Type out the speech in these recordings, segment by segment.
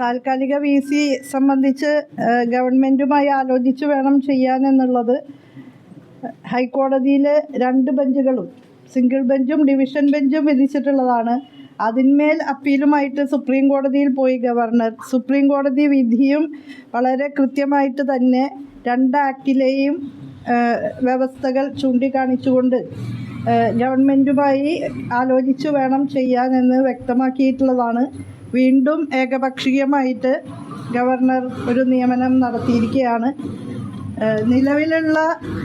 താൽക്കാലിക V C സംബന്ധിച്ച് ഗവൺമെന്റുമായി ആലോചിച്ച് വേണം ചെയ്യാൻ എന്നുള്ളത്. ഹൈക്കോടതിയിൽ രണ്ട് ബെഞ്ചുകളും സിംഗിൾ ബെഞ്ചും ഡിവിഷൻ ബെഞ്ചും വിധിച്ചിട്ടുള്ളതാണ്. അതിന്മേൽ അപ്പീലുമായിട്ട് സുപ്രീം കോടതിയിൽ പോയി ഗവർണർ. സുപ്രീം കോടതി വിധിയും വളരെ കൃത്യമായിട്ട് തന്നെ രണ്ട് ആക്ടിലെയും വ്യവസ്ഥകൾ ചൂണ്ടിക്കാണിച്ചുകൊണ്ട് ഗവൺമെന്റുമായി ആലോചിച്ച് വേണം ചെയ്യാനെന്ന് വ്യക്തമാക്കിയിട്ടുള്ളതാണ്. വീണ്ടും ഏകപക്ഷീയമായിട്ട് ഗവർണർ ഒരു നിയമനം നടത്തിയിരിക്കുകയാണ്. നിലവിലുള്ള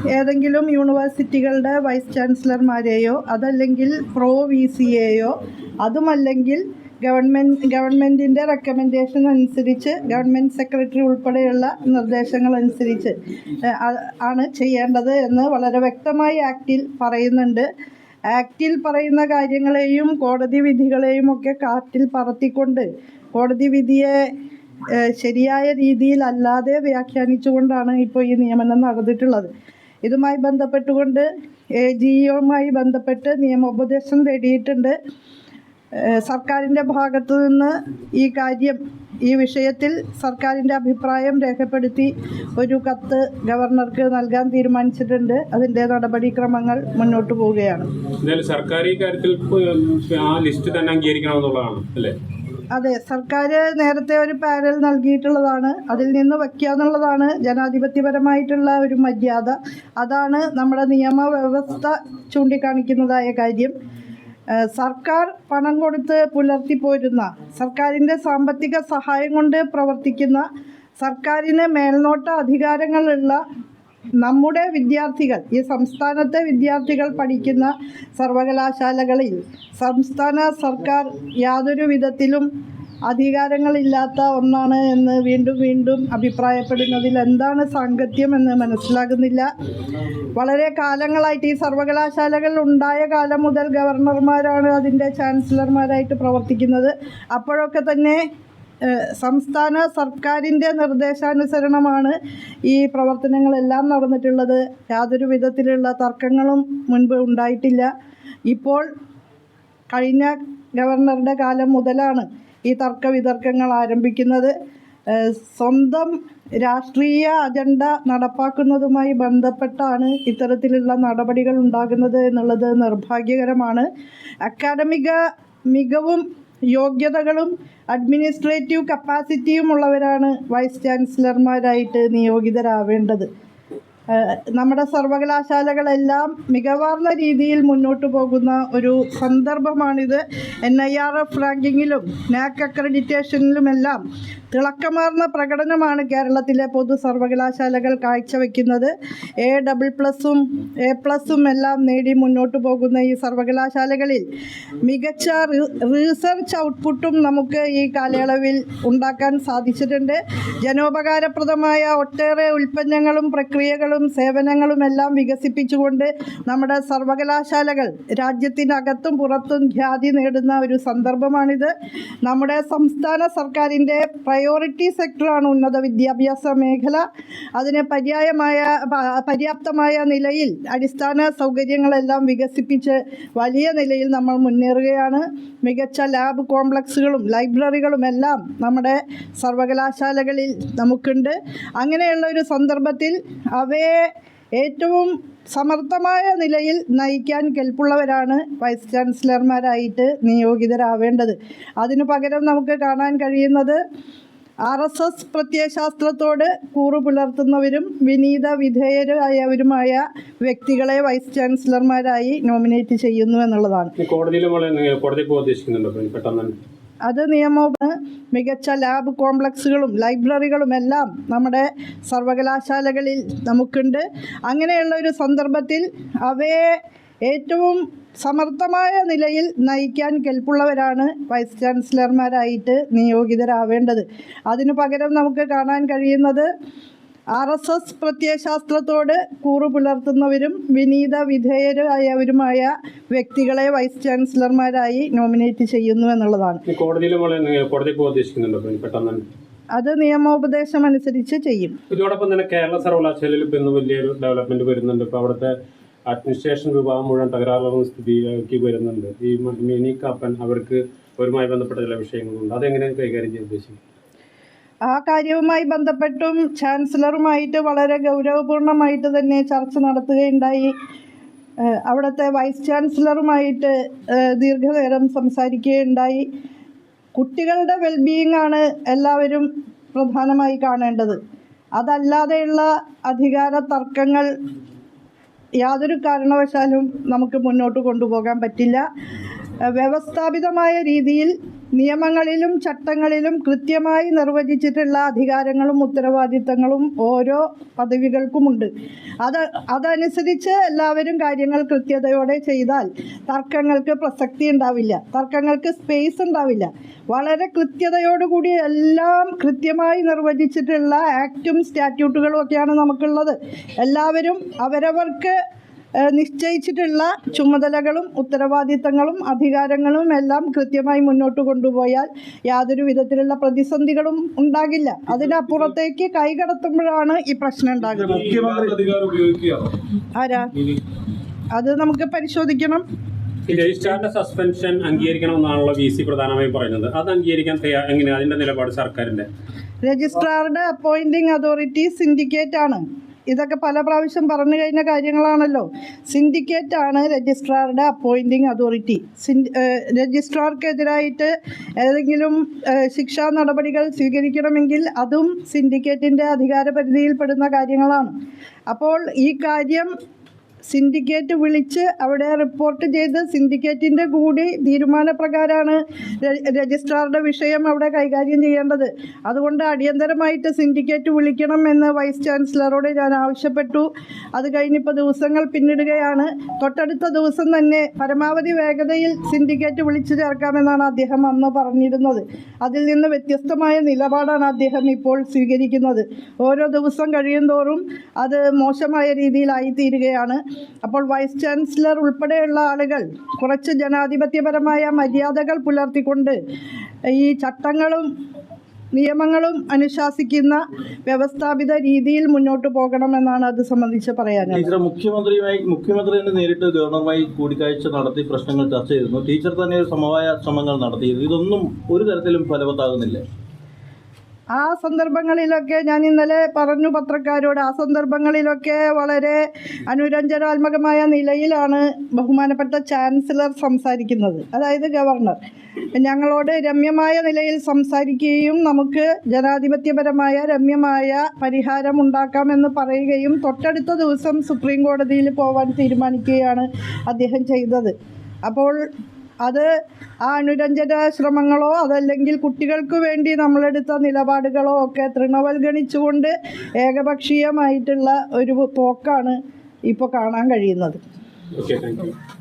ഏതെങ്കിലും യൂണിവേഴ്സിറ്റികളുടെ വൈസ് ചാൻസലർമാരെയോ അതല്ലെങ്കിൽ പ്രോ വി സിയെയോ അതുമല്ലെങ്കിൽ ഗവൺമെന്റ് ഗവൺമെന്റിന്റെ റെക്കമെൻഡേഷൻ അനുസരിച്ച് ഗവൺമെന്റ് സെക്രട്ടറി ഉൾപ്പെടെയുള്ള നിർദ്ദേശങ്ങൾ അനുസരിച്ച് ആണ് ചെയ്യേണ്ടത് എന്ന് വളരെ വ്യക്തമായി ആക്റ്റിൽ പറയുന്നുണ്ട്. ആക്റ്റിൽ പറയുന്ന കാര്യങ്ങളെയും കോടതി വിധികളെയും ഒക്കെ കാറ്റിൽ പറത്തിക്കൊണ്ട് കോടതി വിധിയെ ശരിയായ രീതിയിലല്ലാതെ വ്യാഖ്യാനിച്ചുകൊണ്ടാണ് ഇപ്പോൾ ഈ നിയമനം നടന്നിട്ടുള്ളത്. ഇതുമായി ബന്ധപ്പെട്ടുകൊണ്ട് എ ജിയുമായി ബന്ധപ്പെട്ട് നിയമോപദേശം തേടിയിട്ടുണ്ട്. സർക്കാരിന്റെ ഭാഗത്തു നിന്ന് ഈ കാര്യം ഈ വിഷയത്തിൽ സർക്കാരിന്റെ അഭിപ്രായം രേഖപ്പെടുത്തി ഒരു കത്ത് ഗവർണർക്ക് നൽകാൻ തീരുമാനിച്ചിട്ടുണ്ട്. അതിന്റെ നടപടിക്രമങ്ങൾ മുന്നോട്ട് പോവുകയാണ്. സർക്കാർ ഈ കാര്യത്തിൽ ആ ലിസ്റ്റ് തന്നെ അംഗീകരിക്കണമെന്നുള്ളതാണ് അല്ലേ? അതെ സർക്കാർ നേരത്തെ ഒരു പാരൽ നൽകിയിട്ടുള്ളതാണ്. അതിൽ നിന്ന് വയ്ക്കാന്നുള്ളതാണ് ജനാധിപത്യപരമായിട്ടുള്ള ഒരു മര്യാദ. അതാണ് നമ്മുടെ നിയമവ്യവസ്ഥ ചൂണ്ടിക്കാണിക്കുന്നതായ കാര്യം. സർക്കാർ പണം കൊടുത്ത് പുലർത്തിപ്പോരുന്ന സർക്കാരിന്റെ സാമ്പത്തിക സഹായം കൊണ്ട് പ്രവർത്തിക്കുന്ന സർക്കാരിന് മേൽനോട്ട അധികാരങ്ങളുള്ള നമ്മുടെ വിദ്യാർത്ഥികൾ ഈ സംസ്ഥാനത്തെ വിദ്യാർത്ഥികൾ പഠിക്കുന്ന സർവകലാശാലകളിൽ സംസ്ഥാന സർക്കാർ യാതൊരു വിധത്തിലും അധികാരങ്ങളില്ലാത്ത ഒന്നാണ് എന്ന് വീണ്ടും വീണ്ടും അഭിപ്രായപ്പെടുന്നതിൽ എന്താണ് സാങ്കത്യം എന്ന് മനസ്സിലാകുന്നില്ല. വളരെ കാലങ്ങളായിട്ട് ഈ സർവകലാശാലകൾ ഉണ്ടായ കാലം മുതൽ ഗവർണർമാരാണ് അതിന്റെ ചാൻസലർമാരായിട്ട് പ്രവർത്തിക്കുന്നത്. അപ്പോഴൊക്കെ തന്നെ സംസ്ഥാന സർക്കാരിന്റെ നിർദ്ദേശാനുസരണമാണ് ഈ പ്രവർത്തനങ്ങളെല്ലാം നടന്നിട്ടുള്ളത്. യാതൊരു വിധത്തിലുള്ള തർക്കങ്ങളും മുൻപ് ഉണ്ടായിട്ടില്ല. ഇപ്പോൾ കഴിഞ്ഞ ഗവർണറുടെ കാലം മുതലാണ് ഈ തർക്ക വിതർക്കങ്ങൾ ആരംഭിക്കുന്നത് സ്വന്തം രാഷ്ട്രീയ അജണ്ട നടപ്പാക്കുന്നതുമായി ബന്ധപ്പെട്ടാണ് ഇത്തരത്തിലുള്ള നടപടികൾ ഉണ്ടാകുന്നത് എന്നുള്ളത് നിർഭാഗ്യകരമാണ്. അക്കാഡമിക മികവും യോഗ്യതകളും അഡ്മിനിസ്ട്രേറ്റീവ് കപ്പാസിറ്റിയും ഉള്ളവരാണ് വൈസ് ചാൻസലർമാരായിട്ട് നിയോഗിതരാവേണ്ടത്. നമ്മുടെ സർവകലാശാലകളെല്ലാം മികവാർന്ന രീതിയിൽ മുന്നോട്ട് പോകുന്ന ഒരു സന്ദർഭമാണിത്. എൻ ഐ ആർ എഫ് റാങ്കിങ്ങിലും നാക് അക്രഡിറ്റേഷനിലുമെല്ലാം തിളക്കമാർന്ന പ്രകടനമാണ് കേരളത്തിലെ പൊതു സർവകലാശാലകൾ കാഴ്ചവെക്കുന്നത്. എ ഡബിൾ പ്ലസും എ പ്ലസും എല്ലാം നേടി മുന്നോട്ട് പോകുന്ന ഈ സർവകലാശാലകളിൽ മികച്ച റീസർച്ച് ഔട്ട്പുട്ടും നമുക്ക് ഈ കാലയളവിൽ ഉണ്ടാക്കാൻ സാധിച്ചിട്ടുണ്ട്. ജനോപകാരപ്രദമായ ഒട്ടേറെ ഉൽപ്പന്നങ്ങളും പ്രക്രിയകളും സേവനങ്ങളും എല്ലാം വികസിപ്പിച്ചുകൊണ്ട് നമ്മുടെ സർവകലാശാലകൾ രാജ്യത്തിനകത്തും പുറത്തും ഖ്യാതി നേടുന്ന ഒരു സന്ദർഭമാണിത്. നമ്മുടെ സംസ്ഥാന സർക്കാരിന്റെ പ്രയോറിറ്റി സെക്ടറാണ് ഉന്നത വിദ്യാഭ്യാസ മേഖല. അതിന് പര്യായമായ പര്യാപ്തമായ നിലയിൽ അടിസ്ഥാന സൗകര്യങ്ങളെല്ലാം വികസിപ്പിച്ച് വലിയ നിലയിൽ നമ്മൾ മുന്നേറുകയാണ്. മികച്ച ലാബ് കോംപ്ലക്സുകളും ലൈബ്രറികളും എല്ലാം നമ്മുടെ സർവകലാശാലകളിൽ നമുക്കുണ്ട്. അങ്ങനെയുള്ള ഒരു സന്ദർഭത്തിൽ അവയെ ഏറ്റവും സമർത്ഥമായ നിലയിൽ നയിക്കാൻ കെൽപ്പുള്ളവരാണ് വൈസ് ചാൻസലർമാരായിട്ട് നിയോഗിതരാവേണ്ടത്. അതിനു പകരം നമുക്ക് കാണാൻ കഴിയുന്നത് ആർ എസ് എസ് പ്രത്യയശാസ്ത്രത്തോട് കൂറു പുലർത്തുന്നവരും വിനീത വിധേയരായവരുമായ വ്യക്തികളെ വൈസ് ചാൻസലർമാരായി നോമിനേറ്റ് ചെയ്യുന്നു എന്നുള്ളതാണ്. അത് നിയമവും മികച്ച ലാബ് കോംപ്ലക്സുകളും ലൈബ്രറികളും എല്ലാം നമ്മുടെ സർവകലാശാലകളിൽ നമുക്കുണ്ട്. അങ്ങനെയുള്ള ഒരു സന്ദർഭത്തിൽ അവയെ ഏറ്റവും സമർത്ഥമായ നിലയിൽ നയിക്കാൻ കെൽപ്പുള്ളവരാണ് വൈസ് ചാൻസലർമാരായിട്ട് നിയോഗിതരാവേണ്ടത്. അതിനു പകരം നമുക്ക് കാണാൻ കഴിയുന്നത് ആർ എസ് എസ് പ്രത്യയശാസ്ത്രത്തോട് കൂറു പുലർത്തുന്നവരും വിനീത വിധേയരായവരുമായ വ്യക്തികളെ വൈസ് ചാൻസലർമാരായി നോമിനേറ്റ് ചെയ്യുന്നു എന്നുള്ളതാണ്. അത് നിയമോപദേശം അനുസരിച്ച് ചെയ്യും. ഇതോടൊപ്പം തന്നെ കേരള സർവകലാശാലയിൽ ഇപ്പൊ ഇന്ന് വലിയൊരു ഡെവലപ്മെന്റ് വരുന്നുണ്ട്. ഇപ്പൊ അവിടുത്തെ അഡ്മിനിസ്ട്രേഷൻ വിഭാഗം മുഴുവൻ തകരാറുള്ള സ്ഥിതിയിലേക്ക് വരുന്നുണ്ട്. ഈ മിനി കാപ്പൻ അവർക്ക് അവരുമായി ബന്ധപ്പെട്ട ചില വിഷയങ്ങളുണ്ട്. അതെങ്ങനെ കൈകാര്യം ചെയ്യാൻ ഉദ്ദേശിക്കും ആ കാര്യവുമായി ബന്ധപ്പെട്ടും ചാൻസലറുമായിട്ട് വളരെ ഗൗരവപൂർണമായിട്ട് തന്നെ ചർച്ച നടത്തുകയുണ്ടായി. അവിടുത്തെ വൈസ് ചാൻസലറുമായിട്ട് ദീർഘനേരം സംസാരിക്കുകയുണ്ടായി. കുട്ടികളുടെ വെൽബീയിങ് ആണ് എല്ലാവരും പ്രധാനമായി കാണേണ്ടത്. അതല്ലാതെയുള്ള അധികാര തർക്കങ്ങൾ യാതൊരു കാരണവശാലും നമുക്ക് മുന്നോട്ട് കൊണ്ടുപോകാൻ പറ്റില്ല. വ്യവസ്ഥാപിതമായ രീതിയിൽ നിയമങ്ങളിലും ചട്ടങ്ങളിലും കൃത്യമായി നിർവചിച്ചിട്ടുള്ള അധികാരങ്ങളും ഉത്തരവാദിത്തങ്ങളും ഓരോ പദവികൾക്കുമുണ്ട്. അത് അതനുസരിച്ച് എല്ലാവരും കാര്യങ്ങൾ കൃത്യതയോടെ ചെയ്താൽ തർക്കങ്ങൾക്ക് പ്രസക്തി ഉണ്ടാവില്ല. തർക്കങ്ങൾക്ക് സ്പേസ് ഉണ്ടാവില്ല. വളരെ കൃത്യതയോടുകൂടി എല്ലാം കൃത്യമായി നിർവചിച്ചിട്ടുള്ള ആക്റ്റും സ്റ്റാറ്റ്യൂട്ടുകളും ഒക്കെയാണ് നമുക്കുള്ളത്. എല്ലാവരും അവരവർക്ക് നിശ്ചയിച്ചിട്ടുള്ള ചുമതലകളും ഉത്തരവാദിത്തങ്ങളും അധികാരങ്ങളും എല്ലാം കൃത്യമായി മുന്നോട്ട് കൊണ്ടുപോയാൽ യാതൊരു വിധത്തിലുള്ള പ്രതിസന്ധികളും ഉണ്ടാകില്ല. അതിനപ്പുറത്തേക്ക് കൈകടത്തുമ്പോഴാണ് ഈ പ്രശ്നം ഉണ്ടാകുന്നത്. മുഖ്യമന്ത്രി ആരാ? അത് നമുക്ക് പരിശോധിക്കണം. രജിസ്ട്രാറിന്റെ സസ്പെൻഷൻ അംഗീകരിക്കണമെന്നാണല്ലോ വി സി പ്രധാനമായും പറയുന്നത്. അത് അംഗീകരിക്കാൻ എങ്ങനെയാണ് അതിന്റെ നിലപാട് സർക്കാരിന്റെ? രജിസ്ട്രാറുടെ അപ്പോയിന്റിംഗ് അതോറിറ്റി സിൻഡിക്കേറ്റ് ആണ്. ഇതൊക്കെ പല പ്രാവശ്യം പറഞ്ഞു കഴിഞ്ഞ കാര്യങ്ങളാണല്ലോ. സിൻഡിക്കേറ്റ് ആണ് രജിസ്ട്രാറുടെ അപ്പോയിന്റിംഗ് അതോറിറ്റി. രജിസ്ട്രാർക്കെതിരായിട്ട് ഏതെങ്കിലും ശിക്ഷാ നടപടികൾ സ്വീകരിക്കണമെങ്കിൽ അതും സിൻഡിക്കേറ്റിന്റെ അധികാര പരിധിയിൽപ്പെടുന്ന കാര്യങ്ങളാണ്. അപ്പോൾ ഈ കാര്യം സിൻഡിക്കേറ്റ് വിളിച്ച് അവിടെ റിപ്പോർട്ട് ചെയ്ത് സിൻഡിക്കേറ്റിന്റെ കൂടി തീരുമാനപ്രകാരമാണ് രജിസ്ട്രാറുടെ വിഷയം അവിടെ കൈകാര്യം ചെയ്യേണ്ടത്. അതുകൊണ്ട് അടിയന്തരമായിട്ട് സിൻഡിക്കേറ്റ് വിളിക്കണം എന്ന് വൈസ് ചാൻസലറോട് ഞാൻ ആവശ്യപ്പെട്ടു. അത് കഴിഞ്ഞിപ്പോൾ ദിവസങ്ങൾ പിന്നിടുകയാണ്. തൊട്ടടുത്ത ദിവസം തന്നെ പരമാവധി വേഗതയിൽ സിൻഡിക്കേറ്റ് വിളിച്ചു ചേർക്കാമെന്നാണ് അദ്ദേഹം അന്ന് പറഞ്ഞിരുന്നത്. അതിൽ നിന്ന് വ്യത്യസ്തമായ നിലപാടാണ് അദ്ദേഹം ഇപ്പോൾ സ്വീകരിക്കുന്നത്. ഓരോ ദിവസം കഴിയുന്തോറും അത് മോശമായ രീതിയിലായി തീരുകയാണ് അപ്പോൾ വൈസ് ചാൻസലർ ഉൾപ്പെടെയുള്ള ആളുകൾ കുറച്ച് ജനാധിപത്യപരമായ മര്യാദകൾ പുലർത്തിക്കൊണ്ട് ഈ ചട്ടങ്ങളും നിയമങ്ങളും അനുശാസിക്കുന്ന വ്യവസ്ഥാപിത രീതിയിൽ മുന്നോട്ട് പോകണമെന്നാണ് അത് സംബന്ധിച്ച് ടീച്ചർ മുഖ്യമന്ത്രിയുമായി മുഖ്യമന്ത്രി തന്നെ നേരിട്ട് ഗവർണറുമായി കൂടിക്കാഴ്ച നടത്തി പ്രശ്നങ്ങൾ ചർച്ച ചെയ്തിരുന്നു. ടീച്ചർ തന്നെ ഒരു സമവായ ശ്രമങ്ങൾ നടത്തിയിരുന്നു. ഇതൊന്നും ഒരു തരത്തിലും ഫലവത്താകുന്നില്ല. ആ സന്ദർഭങ്ങളിലൊക്കെ ഞാൻ ഇന്നലെ പറഞ്ഞു പത്രക്കാരോട് ആ സന്ദർഭങ്ങളിലൊക്കെ വളരെ അനുരഞ്ജനാത്മകമായ നിലയിലാണ് ബഹുമാനപ്പെട്ട ചാൻസലർ സംസാരിക്കുന്നത്. അതായത് ഗവർണർ. ഞങ്ങളോട് രമ്യമായ നിലയിൽ സംസാരിക്കുകയും നമുക്ക് ജനാധിപത്യപരമായ രമ്യമായ പരിഹാരം ഉണ്ടാക്കാമെന്ന് പറയുകയും തൊട്ടടുത്ത ദിവസം സുപ്രീം കോടതിയിൽ പോവാൻ തീരുമാനിക്കുകയാണ് അദ്ദേഹം ചെയ്തത്. അപ്പോൾ അത് ആ അനുരഞ്ജന ശ്രമങ്ങളോ അതല്ലെങ്കിൽ കുട്ടികൾക്ക് വേണ്ടി നമ്മളെടുത്ത നിലപാടുകളോ ഒക്കെ തൃണവൽഗണിച്ചുകൊണ്ട് ഏകപക്ഷീയമായിട്ടുള്ള ഒരു പോക്കാണ് ഇപ്പോൾ കാണാൻ കഴിയുന്നത്. Okay thank